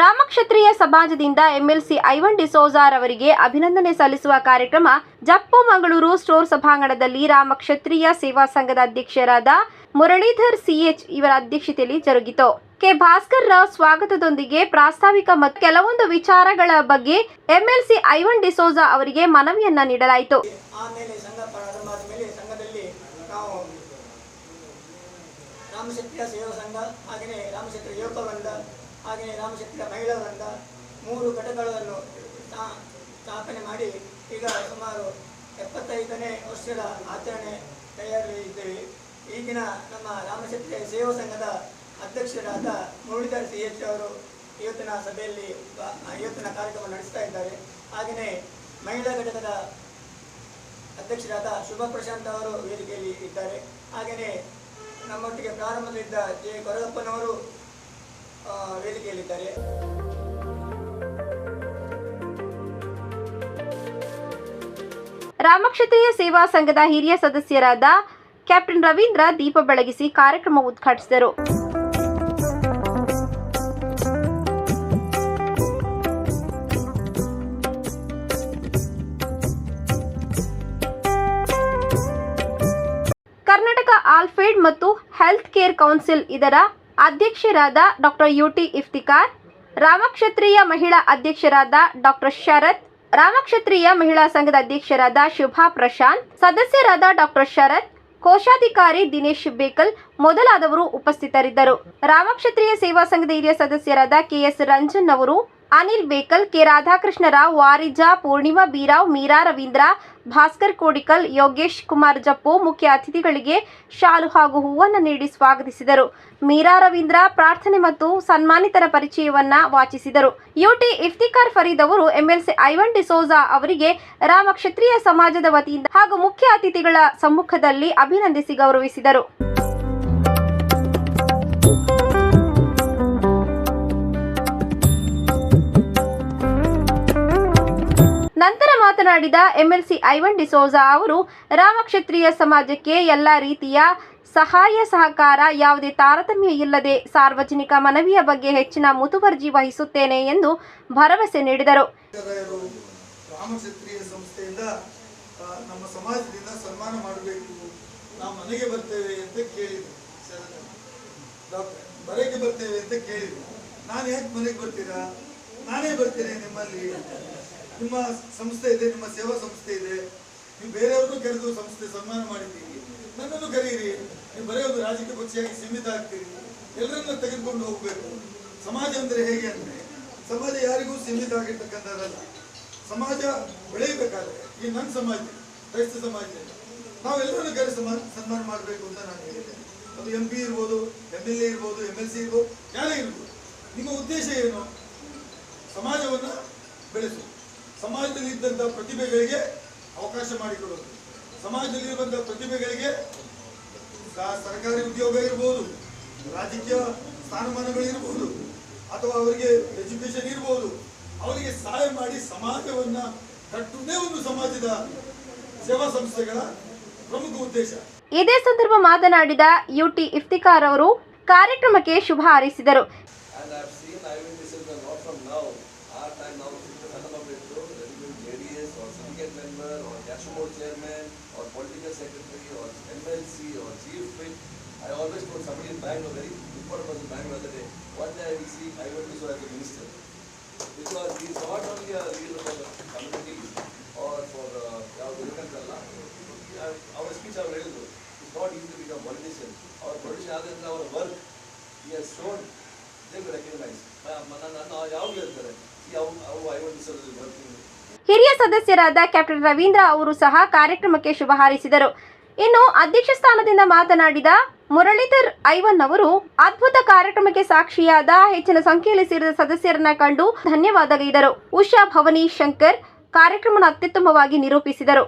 ರಾಮಕ್ಷತ್ರಿಯ ಸಮಾಜದಿಂದ ಎಂಎಲ್ಸಿ ಐವನ್ ಡಿಸೋಜಾರವರಿಗೆ ಅಭಿನಂದನೆ ಸಲ್ಲಿಸುವ ಕಾರ್ಯಕ್ರಮ ಜಪ್ಪು ಮಂಗಳೂರು ಸ್ಟೋರ್ ಸಭಾಂಗಣದಲ್ಲಿ ರಾಮಕ್ಷತ್ರಿಯ ಸೇವಾ ಸಂಘದ ಅಧ್ಯಕ್ಷರಾದ ಮುರಳೀಧರ್ ಸಿಎಚ್ ಇವರ ಅಧ್ಯಕ್ಷತೆಯಲ್ಲಿ ಜರುಗಿತು. ಕೆ ಭಾಸ್ಕರ್ ರಾವ್ ಸ್ವಾಗತದೊಂದಿಗೆ ಪ್ರಾಸ್ತಾವಿಕ ಮತ್ತು ಕೆಲವೊಂದು ವಿಚಾರಗಳ ಬಗ್ಗೆ ಎಂಎಲ್ಸಿ ಐವನ್ ಡಿಸೋಜಾ ಅವರಿಗೆ ಮನವಿಯನ್ನ ನೀಡಲಾಯಿತು. ರಾಮಶಕ್ತಿಯ ಸೇವಾ ಸಂಘ ಹಾಗೆಯೇ ರಾಮಶಕ್ತಿಯ ಯುವಕ ಹಾಗೆಯೇ ರಾಮಶಕ್ತಿಯ ಮಹಿಳಾ ವೃಂದ ಮೂರು ಘಟಕಗಳನ್ನು ಸ್ಥಾ- ಸ್ಥಾಪನೆ ಮಾಡಿ ಈಗ ಸುಮಾರು ಎಪ್ಪತ್ತೈದನೇ ವರ್ಷದ ಆಚರಣೆ ತಯಾರಿ ಇದ್ದೇವೆ ಈಗಿನ ನಮ್ಮ ರಾಮಶಕ್ತಿಯ ಸೇವಾ ಸಂಘದ ಅಧ್ಯಕ್ಷರಾದ ಮುರಳೀಧರ್ ಸಿ ಎಚ್ ಅವರು ಇವತ್ತಿನ ಸಭೆಯಲ್ಲಿ ಇವತ್ತಿನ ಕಾರ್ಯಕ್ರಮ ನಡೆಸ್ತಾ ಇದ್ದಾರೆ. ಹಾಗೆಯೇ ಮಹಿಳಾ ಘಟಕದ ಅಧ್ಯಕ್ಷರಾದ ಶುಭ ಪ್ರಶಾಂತ್ ಅವರು ವೇದಿಕೆಯಲ್ಲಿ ಇದ್ದಾರೆ. ಹಾಗೆಯೇ ನಮ್ಮೊಟ್ಟಿಗೆ ಪ್ರಾರಂಭದಲ್ಲಿದ್ದ ಜೆ. ಕೊರಗಪ್ಪನವರು ಆ, ವೇದಿಕೆಯಲ್ಲಿದ್ದಾರೆ ರಾಮಕ್ಷತ್ರಿಯ ಸೇವಾ ಸಂಘದ ಹಿರಿಯ ಸದಸ್ಯರಾದ ಕ್ಯಾಪ್ಟನ್ ರವೀಂದ್ರ ದೀಪ ಬೆಳಗಿಸಿ ಕಾರ್ಯಕ್ರಮ ಉದ್ಘಾಟಿಸಿದರು. ಕರ್ನಾಟಕ ಆಲ್ಫೇಡ್ ಮತ್ತು ಹೆಲ್ತ್ ಕೇರ್ ಕೌನ್ಸಿಲ್ ಇದರ ಅಧ್ಯಕ್ಷರಾದ doctor U T Iftikar, Ramakshatriya ಮಹಿಳಾ ಅಧ್ಯಕ್ಷರಾದ ಡಾಕ್ಟರ್ ಶರತ್, ರಾಮಕ್ಷತ್ರಿಯ ಮಹಿಳಾ ಸಂಘದ ಅಧ್ಯಕ್ಷರಾದ ಶುಭಾ ಪ್ರಶಾಂತ್, ಸದಸ್ಯರಾದ ಡಾಕ್ಟರ್ ಶರತ್, ಕೋಶಾಧಿಕಾರಿ ದಿನೇಶ್ ಬೇಕಲ್ ಮೊದಲಾದವರು ಉಪಸ್ಥಿತರಿದ್ದರು. ರಾಮಕ್ಷತ್ರಿಯ ಸೇವಾ ಸಂಘದ ಹಿರಿಯ ಸದಸ್ಯರಾದ ಕೆಎಸ್ ರಂಜನ್ ಅವರು ಅನಿಲ್ ಬೇಕಲ್, ಕೆ. ರಾಧಾಕೃಷ್ಣರಾವ್ ವಾರಿಜಾ, ಪೂರ್ಣಿಮಾ, ಬೀರಾವ್, ಮೀರಾ, ರವೀಂದ್ರ, ಭಾಸ್ಕರ್ ಕೋಡಿಕಲ್, ಯೋಗೇಶ್ ಕುಮಾರ್ ಜಪ್ಪು ಮುಖ್ಯ ಅತಿಥಿಗಳಿಗೆ ಶಾಲು ಹಾಗೂ ಹೂವನ್ನು ನೀಡಿ ಸ್ವಾಗತಿಸಿದರು. ಮೀರಾ, ರವೀಂದ್ರ ಪ್ರಾರ್ಥನೆ ಮತ್ತು ಸನ್ಮಾನಿತರ ಪರಿಚಯವನ್ನ ವಾಚಿಸಿದರು. ಯುಟಿ ಇಫ್ತಿಕಾರ್ ಫರೀದ್ ಅವರು ಎಂಎಲ್ಸಿ ಐವನ್ ಡಿಸೋಜಾ ಅವರಿಗೆ ರಾಮ ಕ್ಷತ್ರಿಯ ಸಮಾಜದ ವತಿಯಿಂದ ಹಾಗೂ ಮುಖ್ಯ ಅತಿಥಿಗಳ ಸಮ್ಮುಖದಲ್ಲಿ ಅಭಿನಂದಿಸಿ ಗೌರವಿಸಿದರು. ಮಾತನಾಡಿದ ಎಂಎಲ್ಸಿ ಐವನ್ ಡಿಸೋಜಾ ಅವರು, ರಾಮಕ್ಷತ್ರಿಯ ಸಮಾಜಕ್ಕೆ ಎಲ್ಲ ರೀತಿಯ ಸಹಾಯ ಸಹಕಾರ ಯಾವುದೇ ತಾರತಮ್ಯ ಇಲ್ಲದೆ ಸಾರ್ವಜನಿಕ ಮನವಿಯ ಬಗ್ಗೆ ಹೆಚ್ಚಿನ ಮುತುವರ್ಜಿ ವಹಿಸುತ್ತೇನೆ ಎಂದು ಭರವಸೆ ನೀಡಿದರು. ರಾಮಕ್ಷತ್ರಿಯ ಸಂಸ್ಥೆಯಿಂದ ನಮ್ಮ ಸಮಾಜದಿಂದ ಸನ್ಮಾನ ಮಾಡಬೇಕು. ನಾವು ಮನೆಗೆ ಬರ್ತೇವೆ ಅಂತ ಕೇಳಿದ್ರು. ಮನೆಗೆ ಬರ್ತೇವೆ ಅಂತ ಕೇಳಿದ್ರು. ನಾನು ಯಾಕೆ ಮನೆಗೆ ಬರ್ತೀರಾ? ನಾನೇ ಬರ್ತೇನೆ ನಿಮ್ಮಲ್ಲಿ. ನಿಮ್ಮ ಸಂಸ್ಥೆ ಇದೆ, ನಿಮ್ಮ ಸೇವಾ ಸಂಸ್ಥೆ ಇದೆ. ನೀವು ಬೇರೆಯವ್ರನ್ನೂ ಕರೆದು ಸಂಸ್ಥೆ ಸನ್ಮಾನ ಮಾಡಿದ್ದೀರಿ. ನನ್ನನ್ನು ಕರೀರಿ. ನೀವು ಬರೀ ಒಂದು ರಾಜಕೀಯ ಪಕ್ಷಿಯಾಗಿ ಸೀಮಿತ ಆಗ್ತೀರಿ. ಎಲ್ಲರನ್ನ ತೆಗೆದುಕೊಂಡು ಹೋಗಬೇಕು. ಸಮಾಜ ಅಂದರೆ ಹೇಗೆ ಅಂದ್ರೆ, ಸಮಾಜ ಯಾರಿಗೂ ಸೀಮಿತ ಆಗಿರ್ತಕ್ಕಂಥದ್ದಲ್ಲ. ಸಮಾಜ ಬೆಳೆಯಬೇಕಾದ್ರೆ ಈ ನನ್ನ ಸಮಾಜ, ಕ್ರೈಸ್ತ ಸಮಾಜ, ನಾವೆಲ್ಲರನ್ನು ಕರೆ ಸಮಾನ ಸನ್ಮಾನ ಮಾಡಬೇಕು ಅಂತ ನಾನು ಹೇಳಿದ್ದೇನೆ. ಅದು ಎಂ ಪಿ ಇರ್ಬೋದು ಎಂ ಎಲ್ ಎ ಇರ್ಬೋದು ಎಂ ಎಲ್ ಸಿ ಇರ್ಬೋದು, ಯಾರೇ ಇರ್ಬೋದು. ನಿಮ್ಮ ಉದ್ದೇಶ ಏನು? ಸಮಾಜವನ್ನು ಬೆಳೆಸು. ಸಮಾಜದಲ್ಲಿ ಇದ್ದಂಥ ಪ್ರತಿಭೆಗಳಿಗೆ ಅವಕಾಶ ಮಾಡಿಕೊಡೋದು. ಸಮಾಜದಲ್ಲಿರುವಂಥ ಪ್ರತಿಭೆಗಳಿಗೆ ಸರ್ಕಾರಿ ಉದ್ಯೋಗ ಇರ್ಬೋದು ರಾಜಕೀಯ ಸ್ಥಾನಮಾನಗಳಿರ್ಬೋದು ಅಥವಾ ಅವರಿಗೆ ಎಜುಕೇಶನ್ ಇರ್ಬೋದು ಅವರಿಗೆ ಸಹಾಯ ಮಾಡಿ ಸಮಾಜವನ್ನ ಕಟ್ಟುವುದೇ ಒಂದು ಸಮಾಜದ ಸೇವಾ ಸಂಸ್ಥೆಗಳ ಪ್ರಮುಖ ಉದ್ದೇಶ. ಇದೇ ಸಂದರ್ಭ ಮಾತನಾಡಿದ ಯುಟಿ ಇಫ್ತಿಕಾರ್ ಅವರು ಕಾರ್ಯಕ್ರಮಕ್ಕೆ ಶುಭ ಹಾರೈಸಿದರು. syndicate member or cash board chairman or political secretary or MLC or chief whip. I always told somebody in Bangalore, very important person in Bangalore the other day, one day I will see Ivan D'Silva as a minister. Because he is not only a leader for the community or for uh, our Vivekananda, our speech I will It's not easy to become politician. Our politician ಆದ್ರೆ our work, he has shown they will recognize. ನನ್ನ ಯಾವಾಗಲೂ ಹೇಳ್ತಾರೆ ಈ ಅವು ಅವು I ಒಂದು working ಹಿರಿಯ ಸದಸ್ಯರಾದ ಕ್ಯಾಪ್ಟನ್ ರವೀಂದ್ರ ಅವರು ಸಹ ಕಾರ್ಯಕ್ರಮಕ್ಕೆ ಶುಭ ಹಾರೈಸಿದರು. ಇನ್ನು ಅಧ್ಯಕ್ಷ ಸ್ಥಾನದಿಂದ ಮಾತನಾಡಿದ ಮುರಳೀಧರ್ ಐವನ್ ಅವರು ಅದ್ಭುತ ಕಾರ್ಯಕ್ರಮಕ್ಕೆ ಸಾಕ್ಷಿಯಾದ ಹೆಚ್ಚಿನ ಸಂಖ್ಯೆಯಲ್ಲಿ ಸೇರಿದ ಸದಸ್ಯರನ್ನ ಕಂಡು ಧನ್ಯವಾದಗೈದರು. ಉಷಾ ಭವನಿ ಶಂಕರ್ ಕಾರ್ಯಕ್ರಮವನ್ನು ಅತ್ಯುತ್ತಮವಾಗಿ ನಿರೂಪಿಸಿದರು.